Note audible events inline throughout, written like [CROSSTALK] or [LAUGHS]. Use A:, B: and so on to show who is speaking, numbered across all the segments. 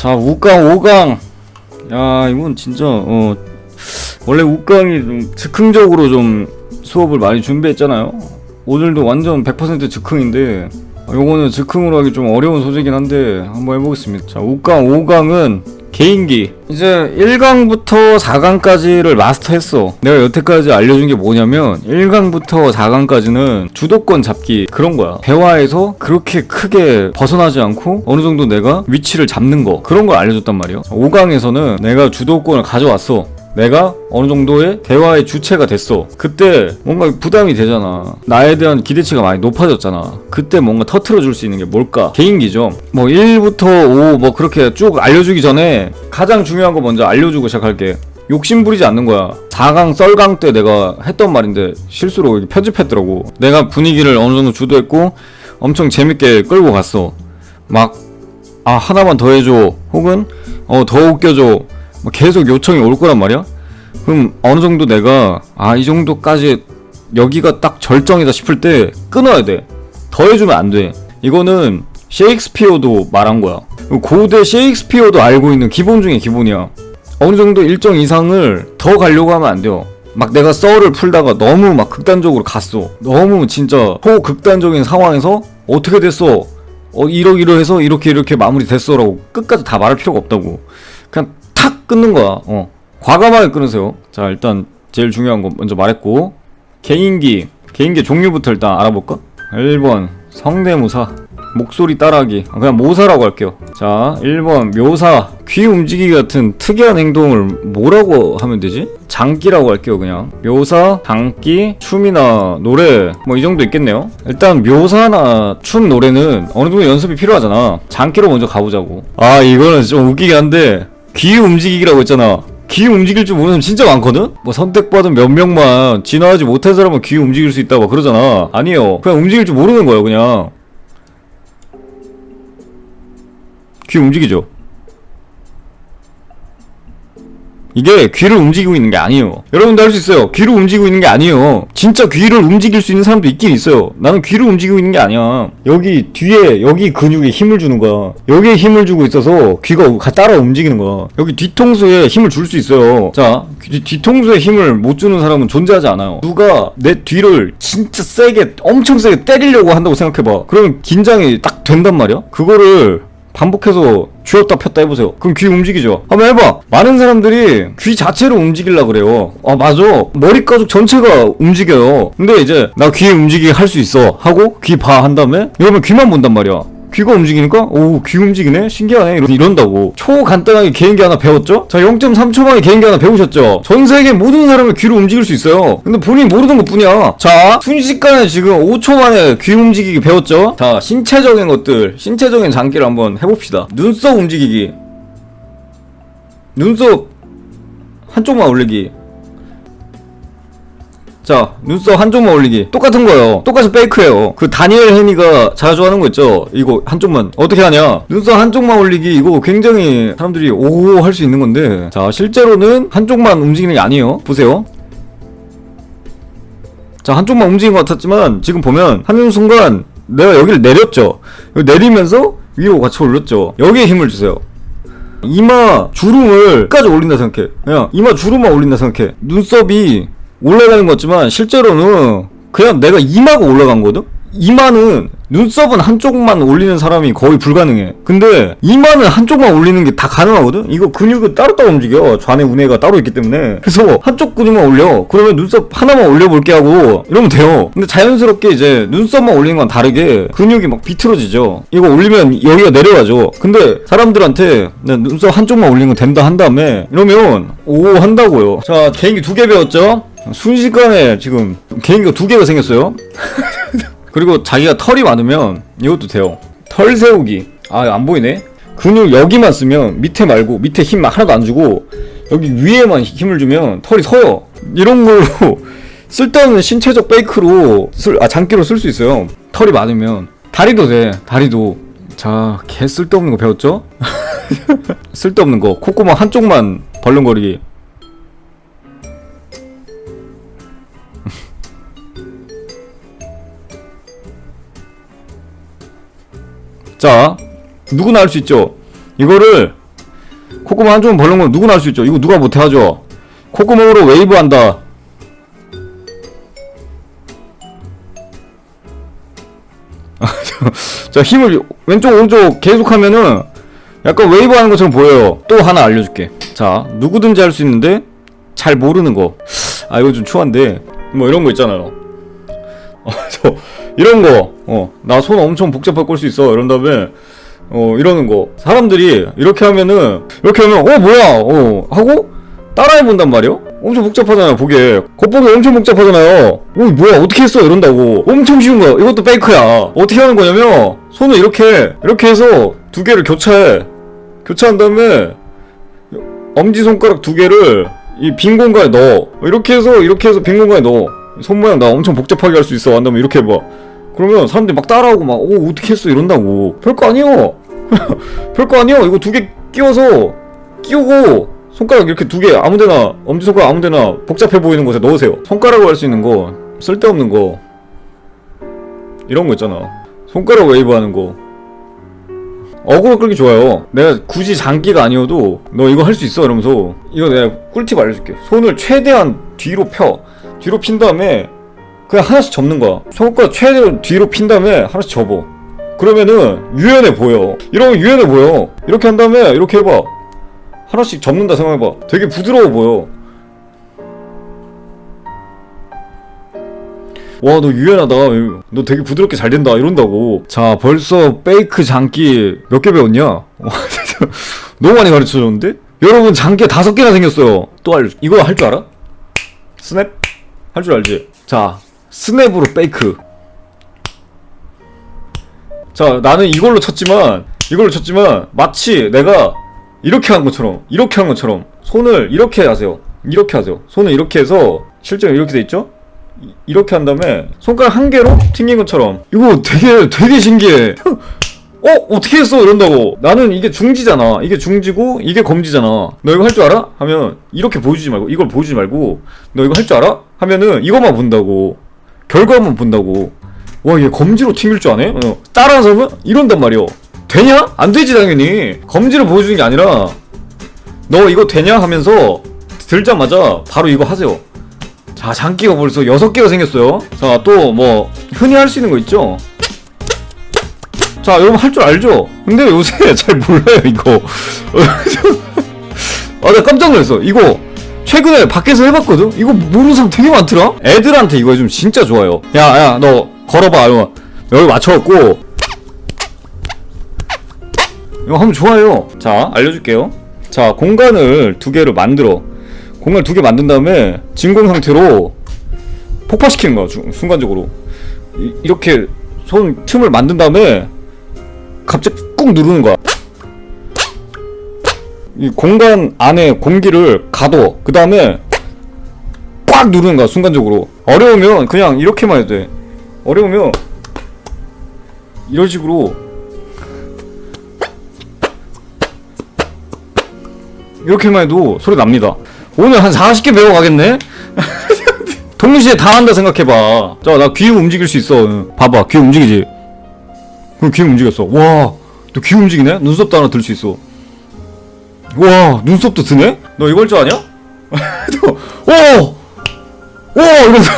A: 자 우강 5강. 야 이건 진짜 어 원래 우강이 좀 즉흥적으로 좀 수업을 많이 준비했잖아요. 오늘도 완전 100% 즉흥인데 어, 요거는 즉흥으로 하기 좀 어려운 소재긴 한데 한번 해보겠습니다. 자 우강 5강은 개인기. 이제 1강부터 4강까지를 마스터했어. 내가 여태까지 알려준 게 뭐냐면 1강부터 4강까지는 주도권 잡기 그런 거야. 대화에서 그렇게 크게 벗어나지 않고 어느 정도 내가 위치를 잡는 거 그런 걸 알려줬단 말이야. 5강에서는 내가 주도권을 가져왔어 내가 어느 정도의 대화의 주체가 됐어. 그때 뭔가 부담이 되잖아. 나에 대한 기대치가 많이 높아졌잖아. 그때 뭔가 터트려 줄 수 있는 게 뭘까? 개인기죠. 뭐 1부터 5 뭐 그렇게 쭉 알려주기 전에 가장 중요한 거 먼저 알려주고 시작할게. 욕심 부리지 않는 거야. 4강 썰강 때 내가 했던 말인데 실수로 편집했더라고. 내가 분위기를 어느 정도 주도했고 엄청 재밌게 끌고 갔어. 막 아 하나만 더 해줘 혹은 어 더 웃겨줘 뭐 계속 요청이 올 거란 말이야? 그럼 어느 정도 내가 아 이 정도까지 여기가 딱 절정이다 싶을 때 끊어야 돼 더 해주면 안 돼. 이거는 셰익스피어도 말한 거야. 고대 셰익스피어도 알고 있는 기본 중에 기본이야. 어느 정도 일정 이상을 더 가려고 하면 안 돼요. 막 내가 썰을 풀다가 너무 막 극단적으로 갔어. 너무 진짜 초극단적인 상황에서 어떻게 됐어? 어 이러이러해서 이렇게 이렇게 마무리 됐어라고 끝까지 다 말할 필요가 없다고. 그냥 탁 끊는 거야. 어. 과감하게 끊으세요. 자 일단 제일 중요한 거 먼저 말했고. 개인기 개인기 종류부터 일단 알아볼까? 1번 성대모사. 목소리 따라하기. 아, 그냥 모사라고 할게요. 자 1번 묘사. 귀 움직이기 같은 특이한 행동을 뭐라고 하면 되지? 장기라고 할게요 그냥. 묘사, 장기, 춤이나 노래. 뭐 이 정도 있겠네요. 일단 묘사나 춤 노래는 어느 정도 연습이 필요하잖아. 장기로 먼저 가보자고. 아 이거는 좀 웃기긴 한데 귀 움직이기라고 했잖아 귀 움직일 줄 모르는 사람 진짜 많거든? 뭐 선택받은 몇 명만 진화하지 못한 사람은 귀 움직일 수 있다고 그러잖아 아니에요 그냥 움직일 줄 모르는 거예요 그냥 귀 움직이죠. 이게 귀를 움직이고 있는 게 아니에요. 여러분도 할 수 있어요. 귀를 움직이고 있는 게 아니에요. 진짜 귀를 움직일 수 있는 사람도 있긴 있어요. 나는 귀를 움직이고 있는 게 아니야. 여기 뒤에 여기 근육에 힘을 주는 거야. 여기에 힘을 주고 있어서 귀가 가- 따라 움직이는 거야. 여기 뒤통수에 힘을 줄 수 있어요. 자, 뒤, 뒤통수에 힘을 못 주는 사람은 존재하지 않아요. 누가 내 뒤를 진짜 세게 엄청 세게 때리려고 한다고 생각해봐. 그러면 긴장이 딱 된단 말이야. 그거를 반복해서 쥐었다 폈다 해보세요. 그럼 귀 움직이죠. 한번 해봐. 많은 사람들이 귀 자체로 움직이려 그래요. 아 맞아. 머리 가죽 전체가 움직여요. 근데 이제 나 귀 움직이게 할 수 있어 하고 귀 봐 한 다음에 이러면 귀만 본단 말이야. 귀가 움직이니까? 오 귀 움직이네? 신기하네. 이런, 이런 다고. 초 간단하게 개인기 하나 배웠죠? 자 0.3초 만에 개인기 하나 배우셨죠? 전 세계 모든 사람이 귀를 움직일 수 있어요. 근데 본인이 모르는 것 뿐이야. 자 순식간에 지금 5초 만에 귀 움직이기 배웠죠? 자 신체적인 것들 신체적인 장기를 한번 해봅시다. 눈썹 움직이기. 눈썹 한쪽만 올리기 자 눈썹 한쪽만 올리기. 똑같은 거예요. 똑같이 페이크예요. 그 다니엘 헤니가 자주 하는 거 있죠? 이거 한쪽만. 어떻게 하냐? 눈썹 한쪽만 올리기. 이거 굉장히 사람들이 오 할 수 있는 건데. 자 실제로는 한쪽만 움직이는 게 아니에요. 보세요. 자 한쪽만 움직인 것 같았지만 지금 보면 하는 순간 내가 여기를 내렸죠. 내리면서 위로 같이 올렸죠. 여기에 힘을 주세요. 이마 주름을 끝까지 올린다 생각해. 그냥 이마 주름만 올린다 생각해. 눈썹이 올라가는 것 같지만 실제로는 그냥 내가 이마가 올라간 거든? 이마는 눈썹은 한쪽만 올리는 사람이 거의 불가능해. 근데 이마는 한쪽만 올리는 게 다 가능하거든? 이거 근육은 따로따로 움직여. 좌뇌 우뇌가 따로 있기 때문에. 그래서 한쪽 근육만 올려. 그러면 눈썹 하나만 올려볼게 하고 이러면 돼요. 근데 자연스럽게 이제 눈썹만 올리는 건 다르게 근육이 막 비틀어지죠. 이거 올리면 여기가 내려가죠. 근데 사람들한테 그냥 눈썹 한쪽만 올리는 거 된다 한 다음에 이러면 오 한다고요. 자 개인기 두 개 배웠죠? 순식간에 지금 개인기가 두 개가 생겼어요 [LAUGHS] 그리고 자기가 털이 많으면 이것도 돼요. 털 세우기. 아, 안 보이네? 근육 여기만 쓰면 밑에 말고 밑에 힘 하나도 안 주고 여기 위에만 힘을 주면 털이 서요. 이런 걸로 [LAUGHS] 쓸데없는 신체적 페이크로 쓸, 아, 장기로 쓸 수 있어요. 털이 많으면. 다리도 돼. 다리도. 자, 개 쓸데없는 거 배웠죠? [LAUGHS] 쓸데없는 거. 콧구멍 한쪽만 벌렁거리기. 자, 누구나 할 수 있죠. 이거를 콧구멍 한쪽은 벌른 건 누구나 할 수 있죠? 이거 누가 못해 하죠? 콧구멍으로 웨이브 한다. [LAUGHS] 자 힘을 왼쪽 오른쪽 계속 하면은 약간 웨이브 하는 것처럼 보여요. 또 하나 알려줄게. 자 누구든지 할 수 있는데 잘 모르는 거아 이거 좀 추한데. 뭐 이런 거 있잖아요. [LAUGHS] 어, 저 이런 거 어 나 손 엄청 복잡하게 꼴 수 있어. 이런 다음에 어 이러는 거. 사람들이 이렇게 하면은 이렇게 하면 어 뭐야? 어 하고 따라해 본단 말이요? 엄청 복잡하잖아요 보기에. 겉보기 엄청 복잡하잖아요. 어 뭐야? 어떻게 했어? 이런다고. 엄청 쉬운 거야. 이것도 페이크야. 어떻게 하는 거냐면 손을 이렇게 이렇게 해서 두 개를 교차해. 교차한 다음에 엄지손가락 두 개를 이 빈 공간에 넣어. 이렇게 해서 이렇게 해서 빈 공간에 넣어. 손 모양 나 엄청 복잡하게 할 수 있어. 한 다음에 이렇게 해봐 그러면 사람들이 막 따라하고 막 오 어떻게 했어? 이런다고. 별거 아니요. [LAUGHS] 별거 아니요. 이거 두 개 끼워서 끼우고 손가락 이렇게 두 개 아무 데나 엄지손가락 아무 데나 복잡해 보이는 곳에 넣으세요. 손가락으로 할 수 있는 거 쓸데없는 거. 이런 거 있잖아. 손가락 웨이브 하는 거. 어그로 끌기 좋아요. 내가 굳이 장기가 아니어도 너 이거 할 수 있어 이러면서 이거 내가 꿀팁 알려줄게. 손을 최대한 뒤로 펴. 뒤로 핀 다음에 그냥 하나씩 접는 거야. 손가락 최대로 뒤로 핀 다음에 하나씩 접어. 그러면은 유연해 보여. 이러면 유연해 보여. 이렇게 한 다음에 이렇게 해봐. 하나씩 접는다 생각해봐. 되게 부드러워 보여. 와 너 유연하다. 너 되게 부드럽게 잘 된다. 이런다고. 자 벌써 페이크 장기 몇 개 배웠냐? 와, [LAUGHS] 너무 많이 가르쳐줬는데? 여러분 장기 다섯 개나 생겼어요. 또 알려 이거 할 줄 알아? 스냅? 할 줄 알지? 자 스냅으로 페이크 자 나는 이걸로 쳤지만 이걸로 쳤지만 마치 내가 이렇게 한 것처럼 이렇게 한 것처럼 손을 이렇게 하세요 이렇게 하세요 손을 이렇게 해서 실제로 이렇게 돼 있죠? 이- 이렇게 한 다음에 손가락 한 개로 튕긴 것처럼 이거 되게 되게 신기해 [LAUGHS] 어? 어떻게 했어? 이런다고 나는 이게 중지잖아 이게 중지고 이게 검지잖아 너 이거 할 줄 알아? 하면 이렇게 보여주지 말고 이걸 보여주지 말고 너 이거 할 줄 알아? 하면은 이것만 본다고 결과만 본다고. 와 얘 검지로 튕길 줄 아네? 어. 따라서면 이런단 말이야 되냐? 안 되지 당연히. 검지를 보여주는 게 아니라. 너 이거 되냐? 하면서 들자마자 바로 이거 하세요. 자 장기가 벌써 여섯 개가 생겼어요. 자 또 뭐 흔히 할 수 있는 거 있죠? 자 여러분 할 줄 알죠? 근데 요새 [LAUGHS] 잘 몰라요 이거. [LAUGHS] 아 나 깜짝 놀랐어. 이거 최근에 밖에서 해봤거든? 이거 모르는 사람 되게 많더라. 애들한테 이거 좀 진짜 좋아요. 야 야 너 걸어봐. 이거 여기 맞춰갖고. 이거 하면 좋아요. 자 알려줄게요. 자 공간을 두 개를 만들어. 공간을 두 개 만든 다음에 진공 상태로 폭파시키는 거야 중- 순간적으로. 이, 이렇게 손 틈을 만든 다음에 갑자기 꾹 누르는 거야 이 공간 안에 공기를 가둬. 그 다음에 꽉 누르는 거야 순간적으로. 어려우면 그냥 이렇게만 해도 돼. 어려우면 이런 식으로 이렇게만 해도 소리 납니다. 오늘 한 40개 배워가겠네? [LAUGHS] 동시에 다 한다 생각해봐. 자 나 귀 움직일 수 있어. 응. 봐봐 귀 움직이지? 그럼 귀 움직였어. 와 너 귀 움직이네? 눈썹도 하나 들 수 있어 와 눈썹도 드네? 너 이걸 줄 아냐? 오! [LAUGHS] 오! 이러면서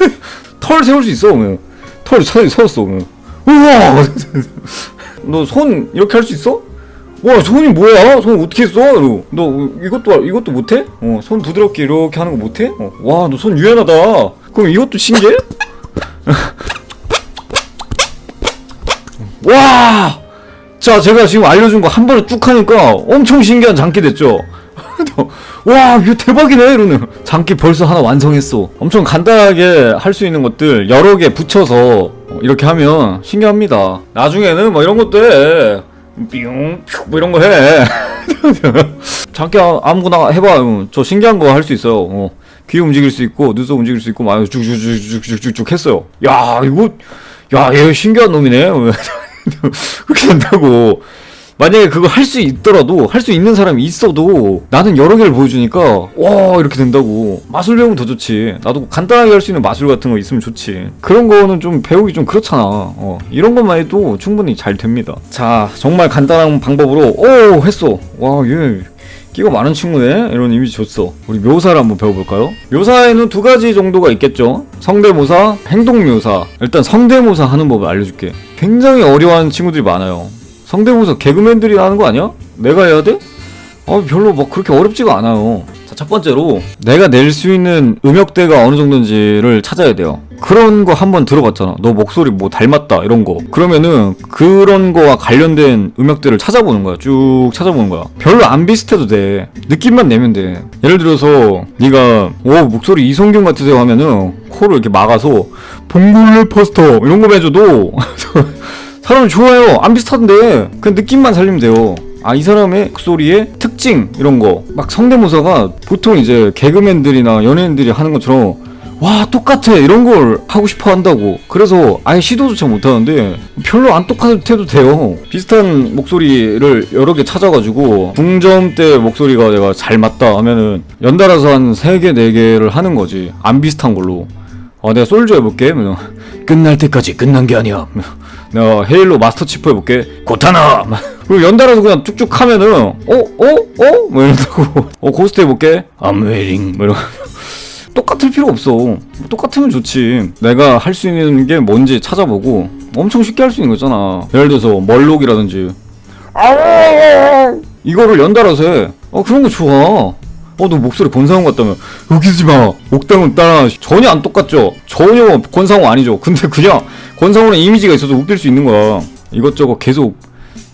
A: [LAUGHS] 털 세울 수 있어 응. 털 세, 세웠어 응. 우와 [LAUGHS] 너 손 이렇게 할 수 있어? 와 손이 뭐야? 손 어떻게 했어? 이러고. 너 이것도 알- 이것도 못해? 어, 손 부드럽게 이렇게 하는 거 못해? 어, 와, 너 손 유연하다. 그럼 이것도 신기해? 와, 자 제가 지금 알려준 거 한 번에 쭉 하니까 엄청 신기한 장기 됐죠. [LAUGHS] 와, 이거 대박이네 이러는. 장기 벌써 하나 완성했어. 엄청 간단하게 할 수 있는 것들 여러 개 붙여서 어, 이렇게 하면 신기합니다. 나중에는 뭐 이런 것도 해. 뿅, 퓨, 뭐 이런 거 해. [LAUGHS] 장기 아- 아무거나 해봐. 어, 저 신기한 거 할 수 있어요. 어. 귀 움직일 수 있고 눈썹 움직일 수 있고 막 쭉쭉쭉쭉쭉쭉 했어요. 야 이거 야 얘 신기한 놈이네. [LAUGHS] [LAUGHS] 그렇게 된다고. 만약에 그거 할 수 있더라도 할 수 있는 사람이 있어도 나는 여러 개를 보여주니까 와 이렇게 된다고. 마술 배우면 더 좋지. 나도 간단하게 할 수 있는 마술 같은 거 있으면 좋지. 그런 거는 좀 배우기 좀 그렇잖아. 어, 이런 것만 해도 충분히 잘 됩니다. 자 정말 간단한 방법으로 오 했어. 와얘 끼가 많은 친구네? 이런 이미지 줬어. 우리 묘사를 한번 배워볼까요? 묘사에는 두 가지 정도가 있겠죠. 성대모사, 행동묘사. 일단 성대모사 하는 법을 알려줄게. 굉장히 어려워하는 친구들이 많아요. 성대모사 개그맨들이 하는 거 아니야? 내가 해야 돼? 어 별로 막 그렇게 어렵지가 않아요. 자 첫 번째로 내가 낼 수 있는 음역대가 어느 정도인지를 찾아야 돼요 그런 거 한번 들어봤잖아. 너 목소리 뭐 닮았다 이런 거. 그러면은 그런 거와 관련된 음역대를 찾아보는 거야. 쭉 찾아보는 거야. 별로 안 비슷해도 돼. 느낌만 내면 돼. 예를 들어서 네가 오 목소리 이성균 같으세요 하면은 코를 이렇게 막아서 봉골레 파스타 이런 거 해줘도 [LAUGHS] 사람 좋아요. 안 비슷한데. 그냥 느낌만 살리면 돼요. 아 이 사람의 목소리의 특징 이런 거. 막 성대모사가 보통 이제 개그맨들이나 연예인들이 하는 것처럼 와 똑같아. 이런 걸 하고 싶어 한다고. 그래서 아예 시도조차 못 하는데 별로 안 똑같아도 돼요. 비슷한 목소리를 여러 개 찾아가지고 중점 때 목소리가 내가 잘 맞다 하면은 연달아서 한 3개 4개를 하는 거지. 안 비슷한 걸로. 아 내가 솔저 해볼게. 그러면 [LAUGHS] 끝날 때까지 끝난 게 아니야. 내가 헤일로 마스터 치프 해볼게. 고타나! 그리고 연달아서 그냥 쭉쭉 하면은 어? 어? 어? 뭐 이런다고. [LAUGHS] 어 고스트 해볼게. 암웨링 뭐 이러고 똑같을 필요 없어 똑같으면 좋지 내가 할 수 있는 게 뭔지 찾아보고 엄청 쉽게 할 수 있는 거잖아 예를 들어서 멀록이라든지 이거를 연달아서 해 어 그런 거 좋아 어, 너 목소리 권상우 같다며. 웃기지 마. 옥당은 따라 전혀 안 똑같죠? 전혀 권상우 아니죠. 근데 그냥 권상우는 이미지가 있어서 웃길 수 있는 거야. 이것저것 계속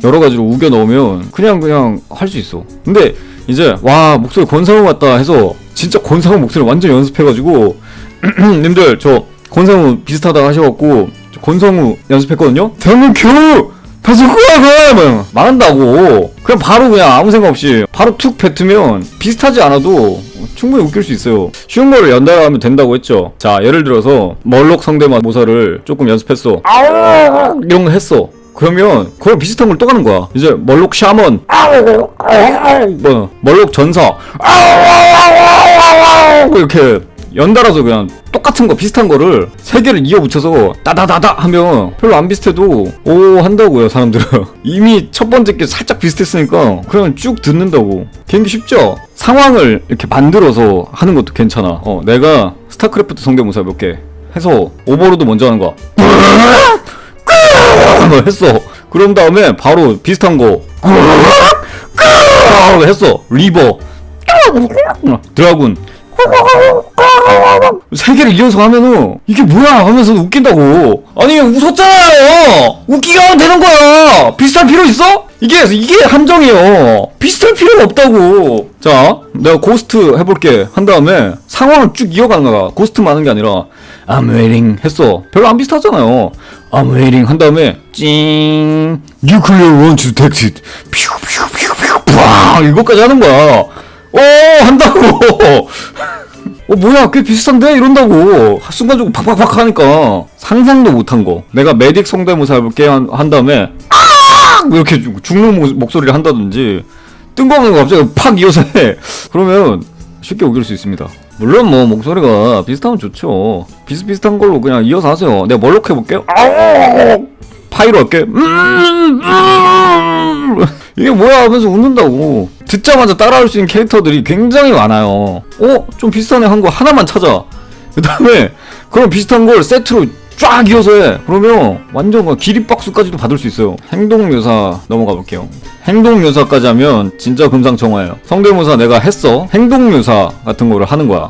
A: 여러 가지로 우겨 넣으면 그냥 그냥 할 수 있어. 근데 이제 와 목소리 권상우 같다 해서 진짜 권상우 목소리 완전 연습해가지고 [CLEARS THROAT] 님들 저 권상우 비슷하다 하셔갖고 저 권상우 연습했거든요. 대한민국 겨우 다시 뭐 말한다고. 그냥 바로 그냥 아무 생각 없이 바로 툭 뱉으면 비슷하지 않아도 충분히 웃길 수 있어요. 쉬운 거를 연달아 하면 된다고 했죠. 자 예를 들어서 멀록 성대모사를 조금 연습했어. 이런 거 했어. 그러면 그걸 비슷한 걸 또 가는 거야. 이제 멀록 샤먼. 뭐 멀록 전사 이렇게 연달아서 그냥 똑같은 거 비슷한 거를 세 개를 이어 붙여서 따다다다 하면 별로 안 비슷해도 오 한다고요 사람들은. [LAUGHS] 이미 첫 번째 게 살짝 비슷했으니까 그냥 쭉 듣는다고. 개인기 쉽죠? 상황을 이렇게 만들어서 하는 것도 괜찮아. 어 내가 스타크래프트 성대모사 몇 개 해서 오버로드 먼저 하는 거야 뭐 했어. 그런 다음에 바로 비슷한 거. 했어. 리버. 드라군 세 개를 이어서 하면은 이게 뭐야 하면서 웃긴다고. 아니 웃었잖아요. 웃기게 하면 되는 거야. 비슷할 필요 있어? 이게 이게 함정이에요. 비슷할 필요가 없다고. 자 내가 고스트 해볼게. 한 다음에 상황을 쭉 이어가는 거야 고스트만 하는 게 아니라 I'm waiting 했어. 별로 안 비슷하잖아요. I'm waiting 한 다음에 찡. Nuclear launch detected. 퓨 퓨 퓨퓨 이거까지 하는 거야 오 한다고. 어 뭐야 꽤 비슷한데? 이런다고. 순간적으로 팍팍팍 하니까. 상상도 못한 거. 내가 메딕 성대모사 해볼게 한, 한 다음에 아 이렇게 죽- 죽는 모- 목소리를 한다든지. 뜬금없는 거 갑자기 팍 이어서 해. 그러면 쉽게 웃길 수 있습니다. 물론 뭐 목소리가 비슷하면 좋죠. 비슷비슷한 걸로 그냥 이어서 하세요. 내가 뭘로 해볼게요 파이로 할게. 음, 음. 이게 뭐야 하면서 웃는다고 듣자마자 따라할 수 있는 캐릭터들이 굉장히 많아요. 어? 좀 비슷한 애 한 거 하나만 찾아. 그 다음에 그런 비슷한 걸 세트로 쫙 이어서 해. 그러면 완전 그 기립박수까지도 받을 수 있어요. 행동묘사 넘어가 볼게요. 행동묘사까지 하면 진짜 금상첨화예요. 성대모사 내가 했어. 행동묘사 같은 거를 하는 거야.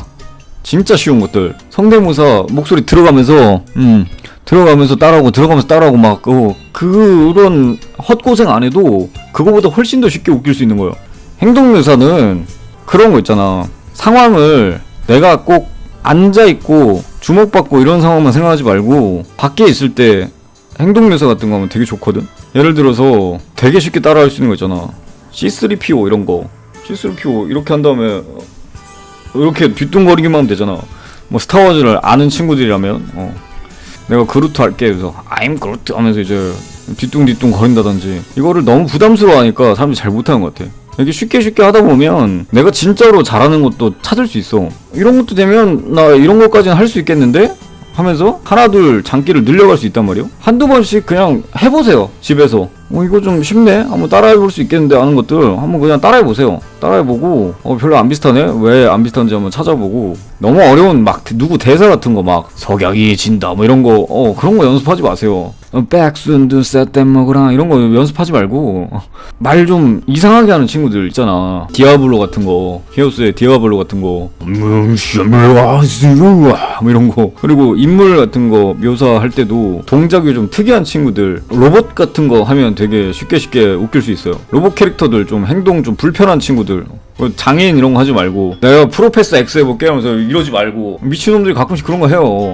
A: 진짜 쉬운 것들. 성대모사 목소리 들어가면서 음 들어가면서 따라하고 들어가면서 따라하고 막 어, 그런 헛고생 안 해도 그거보다 훨씬 더 쉽게 웃길 수 있는 거예요 행동 묘사는 그런 거 있잖아 상황을 내가 꼭 앉아 있고 주목받고 이런 상황만 생각하지 말고 밖에 있을 때 행동 묘사 같은 거 하면 되게 좋거든 예를 들어서 되게 쉽게 따라할 수 있는 거 있잖아 C3PO 이런 거 C3PO 이렇게 한 다음에 이렇게 뒤뚱거리기만 하면 되잖아. 뭐 스타워즈를 아는 친구들이라면 어. 내가 그루트 할게 그래서 I'm 그루트 하면서 이제 뒤뚱뒤뚱 거린다든지 이거를 너무 부담스러워하니까 사람들이 잘 못하는 것 같아. 이렇게 쉽게 쉽게 하다 보면 내가 진짜로 잘하는 것도 찾을 수 있어. 이런 것도 되면 나 이런 것까지는 할 수 있겠는데? 하면서 하나 둘 장기를 늘려갈 수 있단 말이에요. 한두 번씩 그냥 해보세요 집에서. 어 이거 좀 쉽네? 한번 따라해볼 수 있겠는데 하는 것들 한번 그냥 따라해보세요. 따라해보고 어 별로 안 비슷하네? 왜 안 비슷한지 한번 찾아보고. 너무 어려운 막 누구 대사 같은 거 막 석양이 진다 뭐 이런 거 어 그런 거 연습하지 마세요. 어, 백순두 셋댐 먹으라 이런 거 연습하지 말고 말 좀 이상하게 하는 친구들 있잖아. 디아블로 같은 거 히오스의 디아블로 같은 거. 음, 뭐 이런 거. 그리고 인물 같은 거 묘사할 때도 동작이 좀 특이한 친구들 로봇 같은 거 하면 되게 쉽게 쉽게 웃길 수 있어요. 로봇 캐릭터들 좀 행동 좀 불편한 친구들. 뭐 장애인 이런 거 하지 말고 내가 프로페서 X 해볼게 하면서 이러지 말고 미친놈들이 가끔씩 그런 거 해요